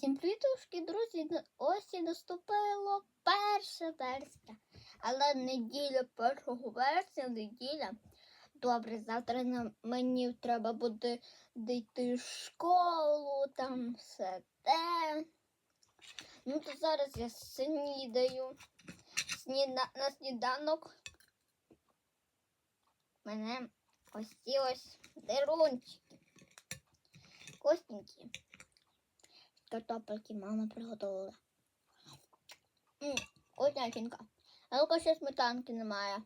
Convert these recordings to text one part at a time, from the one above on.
Всім привітушки, друзі! Ось і наступило 1 вересня. Але неділя 1 вересня, неділя. Добре, завтра на мені треба буде йти в школу, там все те. Ну то зараз я снідаю. Сніда... На сніданок мене ось ці ось дерунчики. Костенькі. Картопельки мама приготувала. М, Вкуснятенько. Але ще сметанки немає.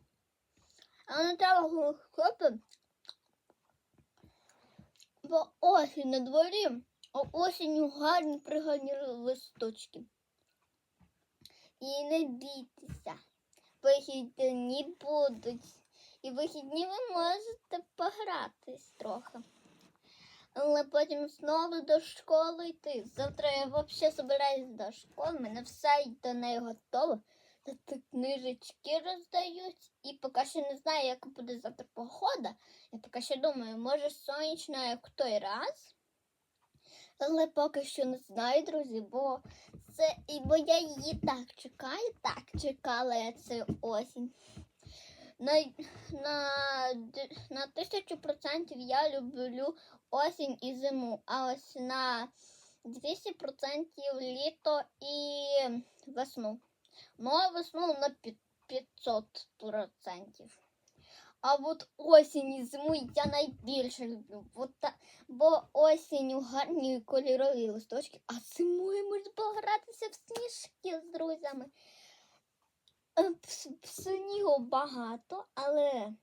А не треба хлопці. Бо осінь на дворі, а осінню гарні пригарні листочки. І не бійтеся. Вихідні будуть. І вихідні ви можете погратись трохи. Але потім знову до школи йти. Завтра я взагалі збираюсь до школи, мене все до неї готово. Тут книжечки роздають. І поки що не знаю, яка буде завтра погода. Я поки що думаю, може сонячна, як в той раз. Але поки що не знаю, друзі, бо це бо я її так чекаю, так чекала я цю осінь. На, на, на тисячу процентів я люблю осінь і зиму, а ось на 200% літо і весну. Ну, а весну на 500%. А от осінь і зиму я найбільше люблю. Бо, та, бо осінню гарні кольорові листочки, а зимою можна погратися в сніжки з друзями. Е, Снігу багато, але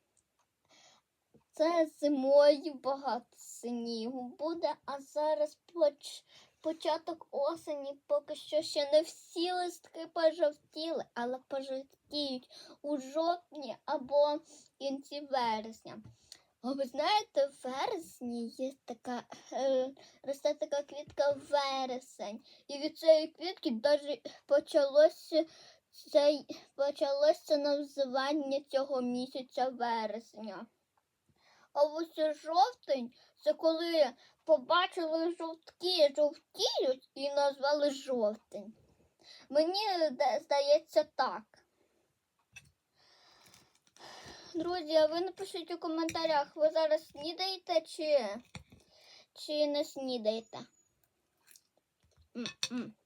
це зимою багато снігу буде, а зараз поч... початок осені поки що ще не всі листки пожовтіли, але пожовтіють у жовтні або кінці вересня. А ви знаєте, в вересні є така е, росте така квітка вересень. І від цієї квітки навіть почалося цей, почалося називання цього місяця вересня. А ось жовтень це коли побачили жовтки, жовтіють і назвали жовтень. Мені здається так. Друзі, а ви напишіть у коментарях, ви зараз снідаєте чи, чи не снідаєте? М-м. І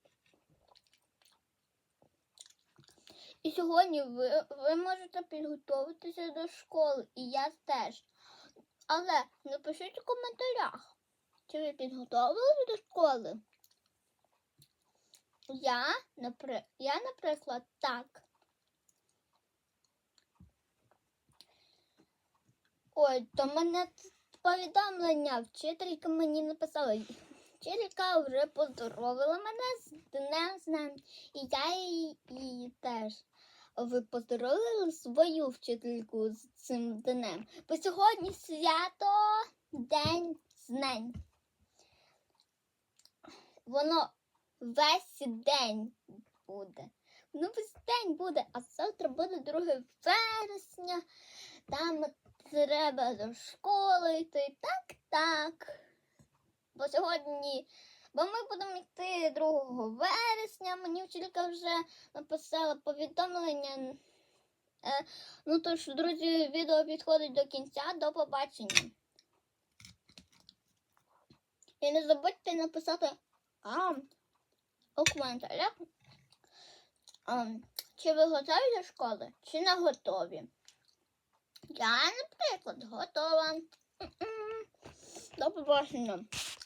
сьогодні ви, ви можете підготуватися до школи, і я теж. Але напишіть у коментарях, чи ви підготовились до школи? Я, напри... я наприклад, так. Ой, то мене повідомлення вчителька мені написала. Вчителька вже поздоровила мене з днем з днем. І я її, її теж. Ви поздоровили свою вчительку з цим днем. Бо сьогодні свято День знань. Воно весь день буде. Ну, весь день буде, а завтра буде 2 вересня. Там треба до школи йти. Так, так. Бо сьогодні, бо ми будемо йти 2 вересня. Мені вчителька вже написала повідомлення. Е, ну тож, друзі, відео підходить до кінця. До побачення. І не забудьте написати а, у коментарях, а, чи ви готові до школи, чи не готові. Я, наприклад, готова. До побачення.